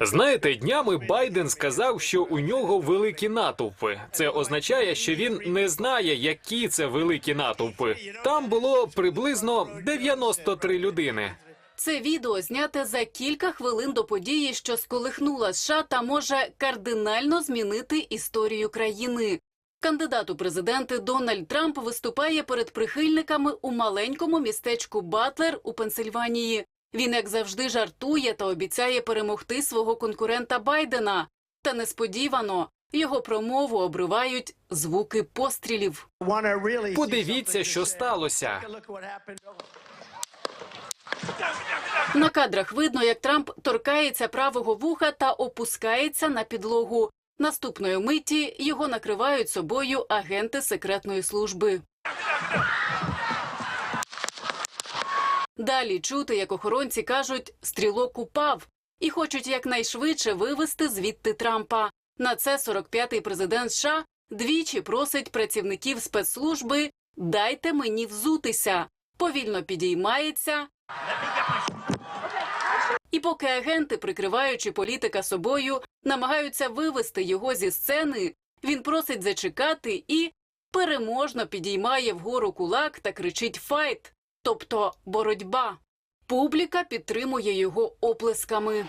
Знаєте, днями Байден сказав, що у нього великі натовпи. Це означає, що він не знає, які це великі натовпи. Там було приблизно 93 людини. Це відео зняте за кілька хвилин до події, що сколихнула США та може кардинально змінити історію країни. Кандидат у президенти Дональд Трамп виступає перед прихильниками у маленькому містечку Батлер у Пенсильванії. Він, як завжди, жартує та обіцяє перемогти свого конкурента Байдена. Та несподівано його промову обривають звуки пострілів. Подивіться, що сталося. На кадрах видно, як Трамп торкається правого вуха та опускається на підлогу. Наступної миті його накривають собою агенти секретної служби. Далі чути, як охоронці кажуть, стрілок упав і хочуть якнайшвидше вивести звідти Трампа. На це 45-й президент США двічі просить працівників спецслужби «дайте мені взутися». Повільно підіймається, і поки агенти, прикриваючи політика собою, намагаються вивести його зі сцени, він просить зачекати і переможно підіймає вгору кулак та кричить «файт», тобто боротьба. Публіка підтримує його оплесками.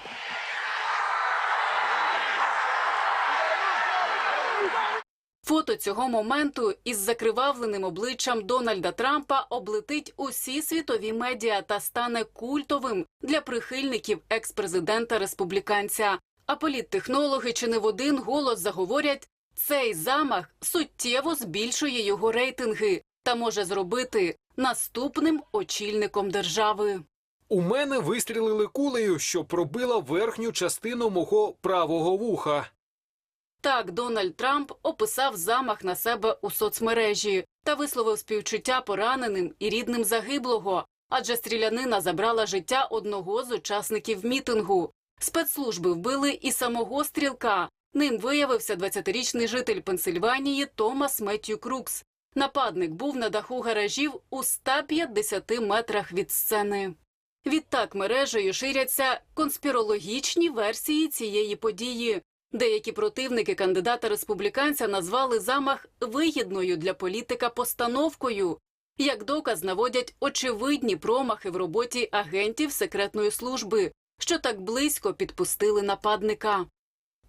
Фото цього моменту із закривавленим обличчям Дональда Трампа облетить усі світові медіа та стане культовим для прихильників екс-президента республіканця. А політтехнологи чи не в один голос заговорять, цей замах суттєво збільшує його рейтинги та може зробити наступним очільником держави. У мене вистрілили кулею, що пробила верхню частину мого правого вуха. Так Дональд Трамп описав замах на себе у соцмережі та висловив співчуття пораненим і рідним загиблого, адже стрілянина забрала життя одного з учасників мітингу. Спецслужби вбили і самого стрілка. Ним виявився 20-річний житель Пенсильванії Томас Меттью Крукс. Нападник був на даху гаражів у 150 метрах від сцени. Відтак мережею ширяться конспірологічні версії цієї події. Деякі противники кандидата республіканця назвали замах вигідною для політика постановкою. Як доказ наводять очевидні промахи в роботі агентів секретної служби, що так близько підпустили нападника.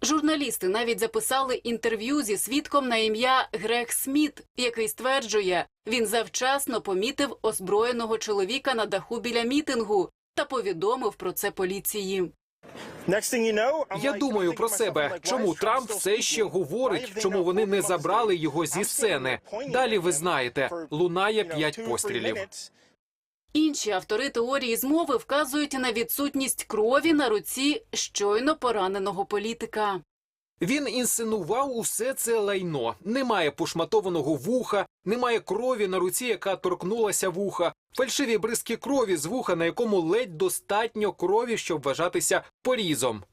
Журналісти навіть записали інтерв'ю зі свідком на ім'я Грег Сміт, який стверджує, він завчасно помітив озброєного чоловіка на даху біля мітингу та повідомив про це поліції. Я думаю про себе, чому Трамп все ще говорить, чому вони не забрали його зі сцени. Далі ви знаєте, лунає п'ять пострілів. Інші автори теорії змови вказують на відсутність крові на руці щойно пораненого політика. Він інсценував усе це лайно. Немає пошматованого вуха, немає крові на руці, яка торкнулася вуха, фальшиві бризки крові з вуха, на якому ледь достатньо крові, щоб вважатися порізом.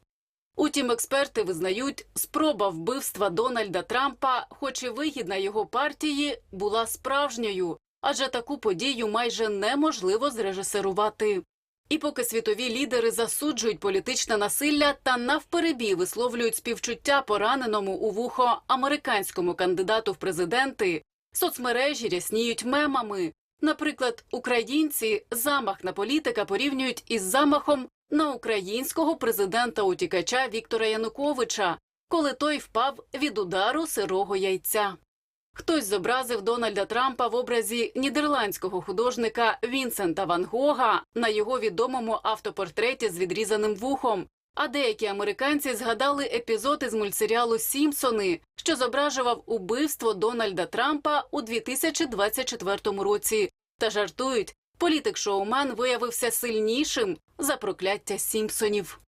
Утім, експерти визнають, спроба вбивства Дональда Трампа, хоч і вигідна його партії, була справжньою, адже таку подію майже неможливо зрежисерувати. І поки світові лідери засуджують політичне насилля та навперебій висловлюють співчуття пораненому у вухо американському кандидату в президенти, соцмережі рясніють мемами. Наприклад, українці замах на політика порівнюють із замахом на українського президента утікача Віктора Януковича, коли той впав від удару сирого яйця. Хтось зобразив Дональда Трампа в образі нідерландського художника Вінсента Ван Гога на його відомому автопортреті з відрізаним вухом. А деякі американці згадали епізод із мультсеріалу Сімпсони, що зображував убивство Дональда Трампа у 2024 році, та жартують, політик-шоумен виявився сильнішим за прокляття Сімпсонів.